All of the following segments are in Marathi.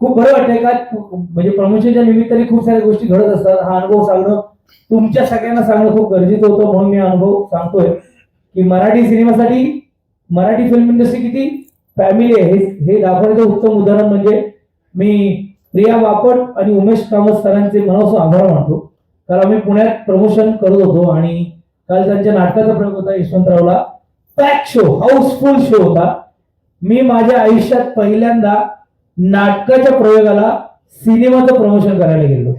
खूप बरं वाटतंय का? म्हणजे प्रमोशनच्या निमित्ताने खूप साऱ्या गोष्टी घडत असतात. हा अनुभव सांगणं तुमच्या सगळ्यांना सांगणं खूप गरजेचं होतं म्हणून मी अनुभव सांगतोय. की मराठी सिनेमासाठी मराठी फिल्म इंडस्ट्री किती फॅमिली आहे हे हे दाखवण्याचं उत्तम उदाहरण म्हणजे मी प्रिया बापट आणि उमेश कामत सरांचे मनापासून आभार मानतो. काल आम्ही पुण्यात प्रमोशन करत होतो आणि काल त्यांच्या नाटकाचा प्रयोग होता यशवंतरावला पॅक शो हाऊसफुल शो होता. मी माझ्या आयुष्यात पहिल्यांदा नाटकाच्या प्रयोगाला सिनेमाचं प्रमोशन करायला गेलो.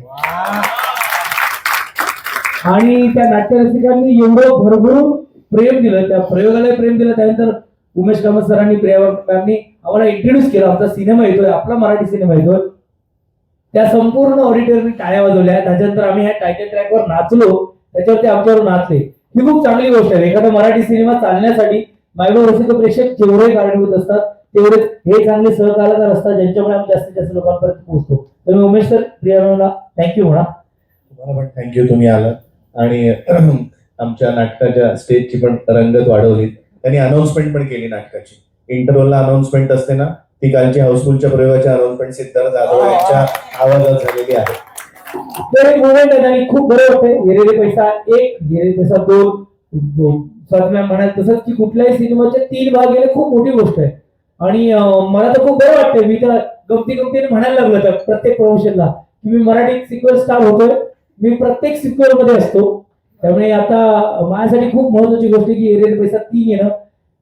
आणि त्या नाट्य रसिकांनी एवढं भरभरून प्रेम दिलं त्या प्रयोगाला प्रेम दिलं. त्यानंतर उमेश कामत सरांनी प्रिया आम्हाला इंट्रोड्यूस केला. आमचा सिनेमा येतोय आपला मराठी सिनेमा येतोय. त्या संपूर्ण ऑडिटरनी टाळ्या वाजवल्या. त्याच्यानंतर आम्ही ह्या टायटल ट्रॅकवर नाचलो. त्याच्यावरती आमच्यावर नाचले. ही खूप चांगली गोष्ट आहे. एखादा मराठी सिनेमा चालण्यासाठी मायबा रसिक प्रेक्षक केवढे कारणीभूत असतात तेवढे हे चांगले सहकार्यकार असतात ज्यांच्यामुळे आम्ही जास्तीत जास्त लोकांपर्यंत पोहोचतो. तर मी उमेश सर प्रिया मॅमला थँक्यू म्हणा. तुम्हाला पण थँक्यू तुम्ही आलात. आणि आमच्या नाटकाच्या स्टेजची पण रंगत वाढवली त्यांनी अनाउन्समेंट पण केली नाटकाची. इंटरव्हलला अनाउन्समेंट असते ना ती कालची हाऊसफुलच्या प्रयोगाची अनाउन्समेंट सिद्धार्थ जाधव यांच्या आवाजात झालेली आहे. तर एक मुवमेंट आहे आणि खूप बरं वाटतंय. हिरेरे पैसा एक हिरेरे पैसा दोन मॅम म्हणाल तसंच की कुठल्याही सिनेमाचे तीन भाग गेले खूप मोठी गोष्ट आहे. आणि मला तर खूप बरं वाटतंय. मी तर गमती गमतीने म्हणायला लागलो तर प्रत्येक प्रमोशनला की मी मराठी सिक्वेल स्टार होतोय. मी प्रत्येक सिक्वेल मध्ये असतो. त्यामुळे आता माझ्यासाठी खूप महत्वाची गोष्ट की एरियल पैसा तीन येणं.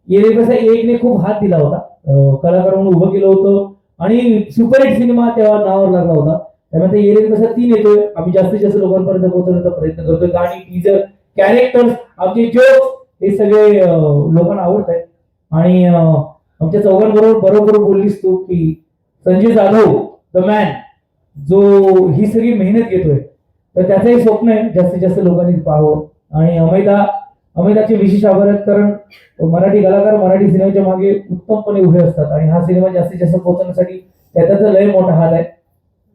एरियल पैसा एकने खूप हात दिला होता. कलाकार म्हणून उभं केलं होतं. आणि सुपरहिट सिनेमा तेव्हा नावावर लागला होता. त्यामुळे ते एरियल पैसा तीन येतोय. आम्ही जास्तीत जास्त लोकांपर्यंत पोहोचवण्याचा प्रयत्न करतोय. गाणी टीजर कॅरेक्टर्स आमचे जोक्स हे सगळे लोकांना आवडत आहेत आणि आमच्या चौघांबरोबर बरोबर बोललीस तू की संजय जाधव द मॅन जो ही सगळी मेहनत घेतोय तर त्याचंही स्वप्न आहे जास्तीत जास्त लोकांनी पाहावं. आणि अमिता अमिताचे विशेष आभार आहेत कारण मराठी कलाकार मराठी सिनेमाच्या मागे उत्तमपणे उभे असतात आणि हा सिनेमा जास्तीत जास्त पोहोचवण्यासाठी त्याचा लय मोठा हाल आहे.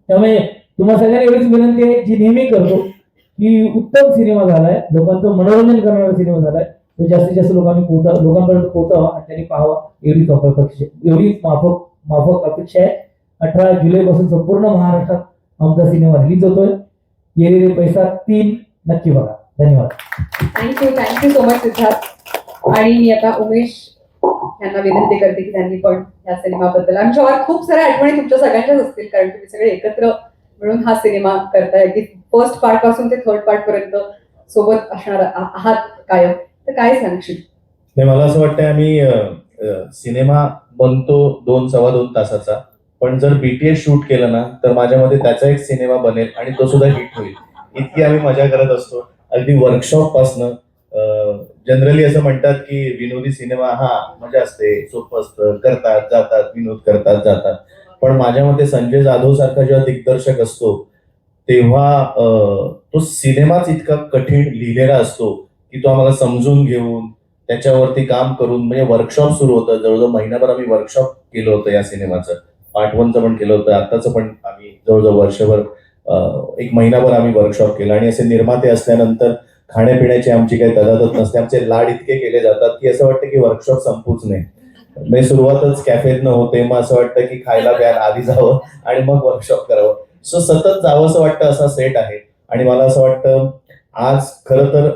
त्यामुळे तुम्हाला सगळ्यांना एवढीच विनंती आहे जी नेहमी करतो की उत्तम सिनेमा झालाय लोकांचं मनोरंजन करणारा सिनेमा झालाय. तो जास्तीत जास्त लोकांनी पोहोचा लोकांपर्यंत पोहोचावा आणि त्यांनी पाहावा. एवढीच अपेक्षा एवढीच माफक माफक अपेक्षा आहे. अठरा जुलै पासून संपूर्ण महाराष्ट्रात आमचा सिनेमा रिलीज होतोय. येलेले पैसा तीन नक्की बघा. धन्यवाद. Thank you thank you so much Siddharth. आणि मी आता उमेश यांना विनंती करते की त्यांनी पण या सिनेमाबद्दल. आमच्यावर खूप साऱ्या आठवणी तुमच्या सगळ्यांच्याच असतील कारण तुम्ही सगळे एकत्र मिळून हा सिनेमा करताय. की फर्स्ट पार्टपासून ते थर्ड पार्ट पर्यंत सोबत असणार आहात कायम. तर काय सांगशील? नाही मला असं वाटतं आम्ही सिनेमा बनतो दोन सव्वा दोन तासाचा. पण जर बीटीएस शूट केलं ना तर माझ्या मते त्याचा एक सिनेमा बनेल आणि तो सुद्धा हिट होईल. इतकी आम्ही मजा करत असतो. अगदी वर्कशॉप पासनं जनरली असं म्हणतात की विनोदी सिनेमा हा मजा असते. सोपं असतं. करतात जातात विनोद करतात जातात. पण माझ्या मते संजय जाधव सारखा जेव्हा दिग्दर्शक असतो तेव्हा तो सिनेमाच इतका कठीण लिहिलेला असतो. की तो आम्हाला समजून घेऊन त्याच्यावरती काम करून म्हणजे वर्कशॉप सुरू होतं. जवळजवळ महिनाभर आम्ही वर्कशॉप केलं होतं या सिनेमाचं. पार्ट वनचं पण केलं होतं. आताचं पण आम्ही जवळजवळ वर्षभर एक महिनाभर आम्ही वर्कशॉप केलं. आणि असे निर्माते असल्यानंतर खाण्यापिण्याची आमची काही तदादत नसते. आमचे लाड इतके केले जातात की असं वाटतं की वर्कशॉप संपूच नाही. म्हणजे सुरुवातच कॅफेत न होते. मग असं वाटतं की खायला प्यायला आधी जावं आणि मग वर्कशॉप करावं. सो सतत जावं असं वाटतं असा सेट आहे. आणि मला असं वाटतं आज खरं तर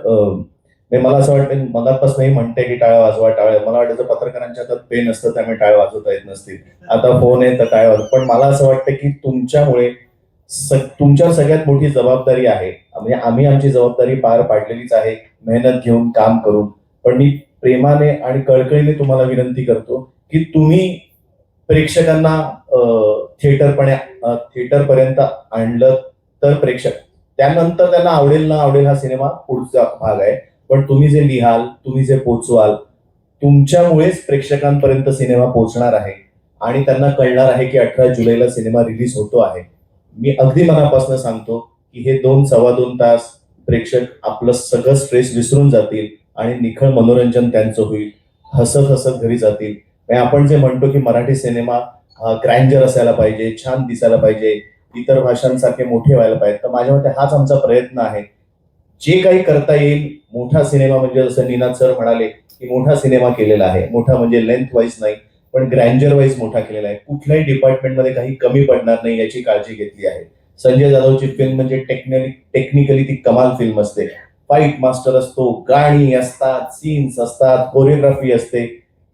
म्हणजे मला असं वाटतं मनापासूनही म्हणते की टाळ्या वाजवा टाळ्या. मला वाटतं पत्रकारांच्या हातात पेन असतं त्यामुळे टाळ्या वाजवता येत नसतील. आता फोन आहे तर टाळ्या वाजव. पण मला असं वाटतं की तुमच्यामुळे तुमच्या सगळ्यात मोठी जबाबदारी आहे. म्हणजे आम्ही आमची जबाबदारी पार पाडलेलीच आहे. मेहनत घेऊन काम करून. पण मी प्रेमाने आणि कळकळीने तुम्हाला विनंती करतो की तुम्ही प्रेक्षकांना थिएटरपणे थिएटरपर्यंत आणलं तर प्रेक्षक त्यानंतर त्यांना आवडेल ना आवडेल हा सिनेमा पुढचा भाग आहे. पण तुम्ही जे लिहाल तुम्ही जे पोचवाल तुमच्यामुळेच प्रेक्षकांपर्यंत सिनेमा पोहोचणार आहे. आणि त्यांना कळणार आहे की अठरा जुलैला सिनेमा रिलीज होतो आहे. मी अगदी मनापासून सांगतो की हे दोन सव्वा दोन तास प्रेक्षक आपलं सगळं स्ट्रेस विसरून जातील आणि निखळ मनोरंजन त्यांचं होईल. हसत हसत घरी जातील. आपण जे म्हणतो की मराठी सिनेमा ग्रँजर असायला पाहिजे छान दिसायला पाहिजे इतर भाषांसारखे मोठे व्हायला पाहिजे तर माझ्या मते हाच आमचा प्रयत्न आहे. जे काही करता येईल मोठा सिनेमा म्हणजे जसं निनाद सर म्हणाले की मोठा सिनेमा केलेला आहे. मोठा म्हणजे लेंथ वाईज नाही पण ग्रँजर वाईज मोठा केलेला आहे. कुठल्याही डिपार्टमेंटमध्ये काही कमी पडणार नाही याची काळजी घेतली आहे. संजय जाधवची फिल्म म्हणजे टेक्निकली टेक्निकली ती कमाल फिल्म असते. फाईट मास्टर असतो गाणी असतात सीन्स असतात कोरिओग्राफी असते.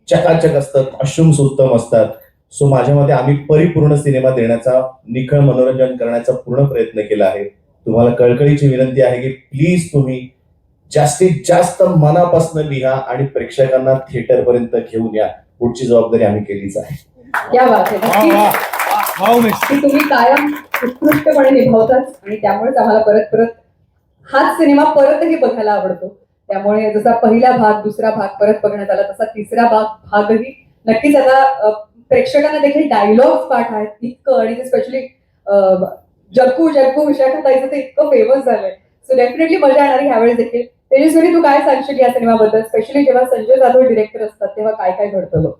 चकाचक असतात कॉस्ट्युम्स उत्तम असतात. सो माझ्या मते आम्ही परिपूर्ण सिनेमा देण्याचा निखळ मनोरंजन करण्याचा पूर्ण प्रयत्न केला आहे. तुम्हाला कळकळीची विनंती आहे की प्लीज तुम्ही जास्तीत जास्त मनापासून लिहा आणि प्रेक्षकांना थिएटर पर्यंत घेऊन या. पुढची जबाबदारी आम्ही केलीच आहे. तुम्ही कायम उत्कृष्टपणे निभावतात आणि त्यामुळेच आम्हाला परत परत हाच सिनेमा परतही बघायला आवडतो. त्यामुळे जसा पहिला भाग दुसरा भाग परत बघण्यात आला तसा तिसरा भाग भागही नक्कीच आता प्रेक्षकांना देखील डायलॉग पाठ आहेत इतकं आणि स्पेशली जग्गू जग्गू विशाखाताईचं ते इतकं फेमस झालंय. सो डेफिनेटली मजा येणार ह्यावेळेस देखील. तेजस्वी तू काय सांगशील या सिनेमाबद्दल? स्पेशली जेव्हा संजय जाधव डिरेक्टर असतात तेव्हा काय काय घडतं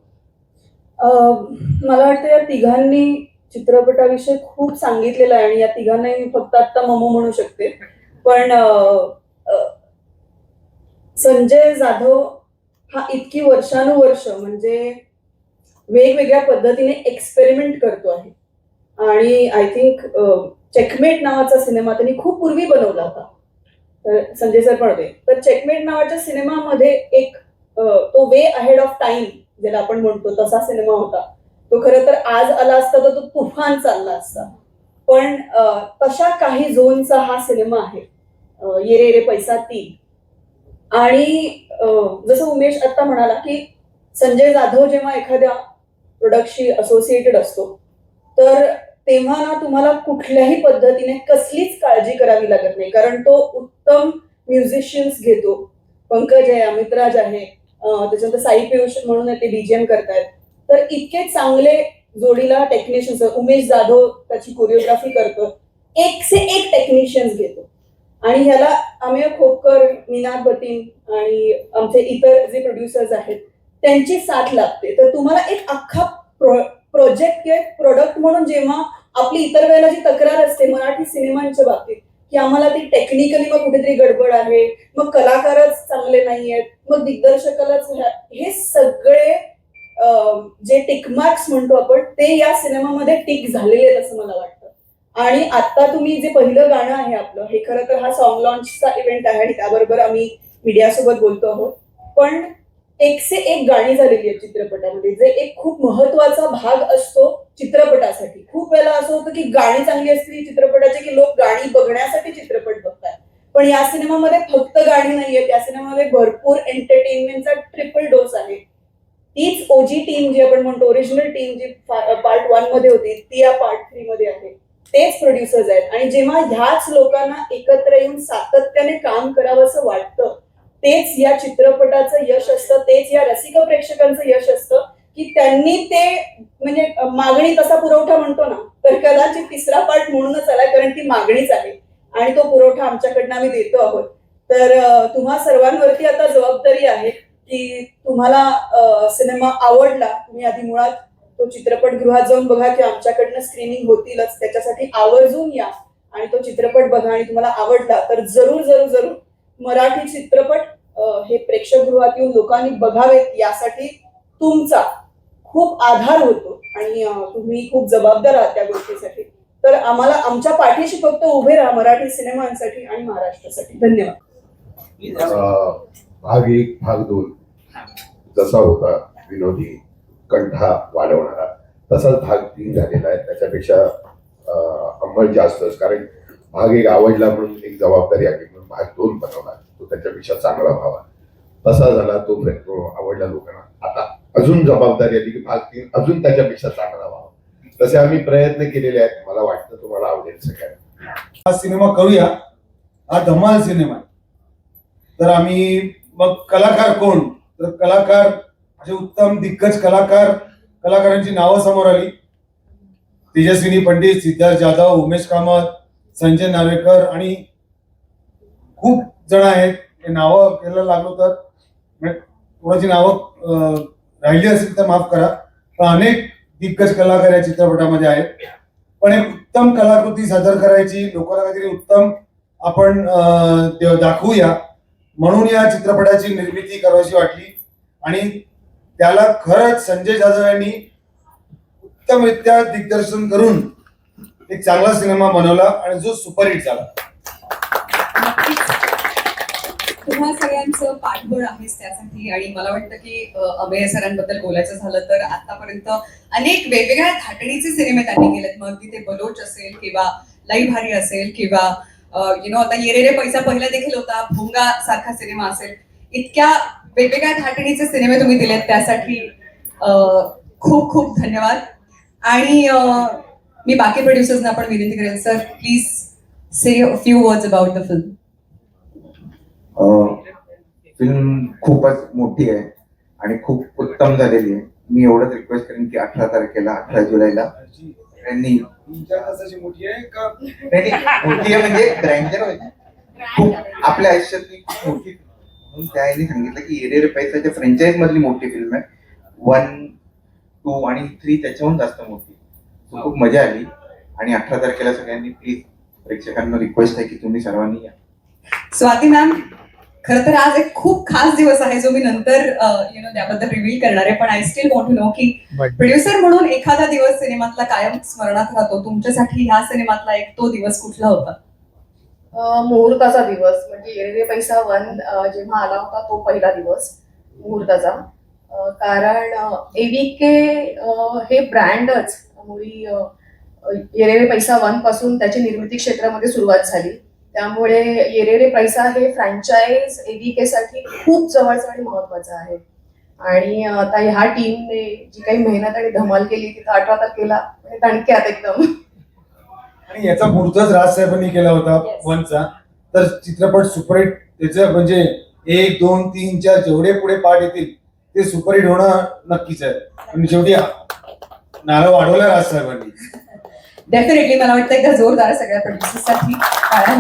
मला वाटतं या तिघांनी चित्रपटाविषयी खूप सांगितलेलं आहे आणि या तिघांनाही मी फक्त आता ममो म्हणू शकते. पण संजय जाधव हा इतकी वर्षानुवर्ष म्हणजे वेगवेगळ्या पद्धतीने एक्सपेरिमेंट करतो आहे. आणि आय थिंक चेकमेट नावाचा सिनेमा त्यांनी खूप पूर्वी बनवला होता. तर संजय सर पडवे तर चेकमेट नावाच्या सिनेमामध्ये एक तो वे अहेड ऑफ टाइम ज्याला आपण म्हणतो तसा सिनेमा होता. तो खरं तर आज आला असता तर तो तुफान चालला असता. पण तशा काही झोनचा हा सिनेमा आहे. ये रे रे पैसा तीन. आणि जसं उमेश आता म्हणाला की संजय जाधव जेव्हा एखाद्या प्रोडक्टशी असोसिएटेड असतो तर तेव्हा ना तुम्हाला कुठल्याही पद्धतीने कसलीच काळजी करावी लागत नाही. कारण तो उत्तम म्युझिशियन्स घेतो. पंकज आहे अमितराज आहे त्याच्यानंतर साई पियुष म्हणून ते डीजेएम करतायत. तर इतके चांगले जोडीला टेक्निशियन्स उमेश जाधव त्याची कोरिओग्राफी करतो. एक से एक टेक्निशियन्स घेतो. आणि ह्याला अमेय खोपकर निनाद बतीन आणि आमचे इतर जे प्रोड्युसर्स आहेत त्यांची साथ लागते तर तुम्हाला एक अख्खा प्रो प्रोजेक्ट किंवा प्रोडक्ट म्हणून जेव्हा आपली इतर वेळेला जी तक्रार असते मराठी सिनेमांच्या बाबतीत की आम्हाला ती टेक्निकली मग कुठेतरी गडबड आहे मग कलाकारच चांगले नाहीयेत मग दिग्दर्शकालाच हे सगळे जे टिकमार्क्स म्हणतो आपण ते या सिनेमामध्ये टिक झालेले आहेत असं मला वाटतं. आणि आता तुम्ही जे पहिलं गाणं आहे आपलं हे खरं तर हा सॉन्ग लॉन्चचा इव्हेंट आहे आणि त्याबरोबर आम्ही मीडियासोबत बोलतो आहोत. पण एक से एक गाणी झालेली आहेत चित्रपटामध्ये. जे एक खूप महत्त्वाचा भाग असतो चित्रपटासाठी. खूप वेळेला असं होतं की गाणी चांगली असली चित्रपटाची की लोक गाणी बघण्यासाठी चित्रपट बघतात. पण या सिनेमामध्ये फक्त गाणी नाहीयेत या सिनेमामध्ये भरपूर एंटरटेनमेंटचा ट्रिपल डोस आहे. तीच ओजी टीम जी आपण म्हणतो ओरिजिनल टीम जी पार्ट वनमध्ये होती ती या पार्ट थ्री मध्ये आहे. तेच प्रोड्युसर्स आहेत. आणि जेव्हा ह्याच लोकांना एकत्र येऊन सातत्याने काम करावं असं वाटतं तेच या चित्रपटाचं यश असतं तेच या रसिक प्रेक्षकांचं यश असतं की त्यांनी ते म्हणजे मागणी तसा पुरवठा म्हणतो ना तर कदाचित तिसरा पार्ट म्हणूनच आलाय कारण ती मागणीच आहे. आणि तो पुरवठा आमच्याकडनं आम्ही देतो आहोत. तर तुम्हा सर्वांवरती आता जबाबदारी आहे की तुम्हाला सिनेमा आवडला तुम्ही आधी मुळात तो चित्रपटगृहात जाऊन बघा की आमच्याकडनं स्क्रीनिंग होतीलच त्याच्यासाठी आवर्जून या. आणि तो चित्रपट बघा आणि तुम्हाला आवडला तर जरूर जरूर जरूर मराठी चित्रपट हे प्रेक्षकगृहात येऊन लोकांनी बघावेत यासाठी तुमचा खूप आधार होतो आणि तुम्ही खूप जबाबदार आहात त्या गोष्टीसाठी. तर आम्हाला आमच्या पाठीशी फक्त उभे राहा मराठी सिनेमांसाठी आणि महाराष्ट्रासाठी. धन्यवाद. भाग एक भाग दोन. जसा होता विनोदी कंठा वाढवणारा तसाच भाग तीन झालेला आहे. त्याच्यापेक्षा अंमल जास्तच. कारण भाग एक आवडला म्हणून एक जबाबदारी आली भाग दोन बनवला तो त्याच्यापेक्षा चांगला व्हावा. तसा झाला तो आवडला लोकांना. आता अजून जबाबदारी आली की भाग तीन अजून त्याच्यापेक्षा चांगला व्हावा. तसे आम्ही प्रयत्न केलेले आहेत. मला वाटतं तुम्हाला आवडेल सगळ्यांना. हा सिनेमा करूया. हा धमाल सिनेमा तर आम्ही मग कलाकार कोण? तर कलाकार असे उत्तम दिग्गज कलाकार कलाकारांची नावं समोर आली. तेजस्विनी पंडित सिद्धार्थ जाधव उमेश कामत संजय नावेकर आणि खूप जण आहेत. हे नावं केलं लागलो तर. म्हणजे कोणाची नावं राहिली असेल तर माफ करा. पण अनेक दिग्गज कलाकार या चित्रपटामध्ये आहेत. पण एक उत्तम कलाकृती सादर करायची लोकांना काहीतरी उत्तम आपण दाखवूया. म्हणून या चित्रपटाची निर्मिती करायची वाटली. आणि त्याला खरंच संजय जाधव यांनी उत्तमरित्या दिग्दर्शन करून एक चांगला सिनेमा बनवला आणि जो सुपरहिट झाला. तुम्हा सगळ्यांचं पाठबळ आहेच त्यासाठी. आणि मला वाटतं की अभय सरांबद्दल बोलायचं झालं तर आतापर्यंत अनेक वेगवेगळ्या थाटणीचे सिनेमे त्यांनी केलेत. मग तिथे बलोच असेल किंवा लई भारी असेल किंवा यु नो आता येरे रे पैसा पहिला देखील होता भोंगा सारखा सिनेमा असेल. इतक्या वेगवेगळ्या थाटणीचे सिनेमे तुम्ही दिलेत त्यासाठी खूप खूप धन्यवाद. आणि मी बाकी प्रोड्युसर्सना पण विनंती करेन sir please say few words about the film film खूपच मोठी आहे आणि खूप उत्तम झालेली आहे. मी एवढंच रिक्वेस्ट करेन की अठरा तारखेला अठरा जुलैला त्यांनी मोठी आहे म्हणजे ग्रँडर खूप आपल्या आयुष्यातली खूप मोठी म्हणून त्याने सांगितलं की एरे पैसाच्या फ्रँचाईज मधली मोठी फिल्म आहे. वन टू आणि थ्री त्याच्याहून जास्त मोठी. खूप मजा आली. आणि अठरा तारखेला सगळ्यांनी प्लीज प्रेक्षकांना रिक्वेस्ट आहे की तुम्ही सर्वांनी या. स्वाती मॅम खर तर आज एक खूप खास दिवस आहे जो मी नंतर यु नो त्याबद्दल रिव्हील करणार आहे. पण I still want to know की प्रोड्युसर म्हणून एखादा दिवस सिनेमातला कायम स्मरणात राहतो. तुमच्यासाठी ह्या सिनेमातला एक तो दिवस कुठला होता? अं, मुहूर्ताचा दिवस. म्हणजे येरे पैसा वन जेव्हा आला होता तो पहिला दिवस मुहूर्ताचा. कारण एव्हीके हे ब्रँडच. मुळी येरेरे पैसा वनपासून त्याची निर्मिती क्षेत्रामध्ये सुरुवात झाली. त्यामुळे येरेरे पैसा हे फ्रँचाईज एव्हीके साठी खूप जवळचं आणि महत्वाचं आहे. आणि आता ह्या टीमने जी काही मेहनत आणि धमाल केली तिथं अठरा तारखेला म्हणजे दणक्यात एकदम. आणि याचा मूर्तच राज साहेबांनी केला होता. वनचा. तर चित्रपट सुपरहिट त्याचं म्हणजे एक दोन तीन चार जेवढे पुढे पार्ट येतील ते सुपरहिट होणं नक्कीच आहे. पण शेवटी नारळ वाढवलं राज साहेबांनी. डेफिनेटली मला वाटतं एकदा जोरदार सगळ्या प्रोड्युसरसाठी काळा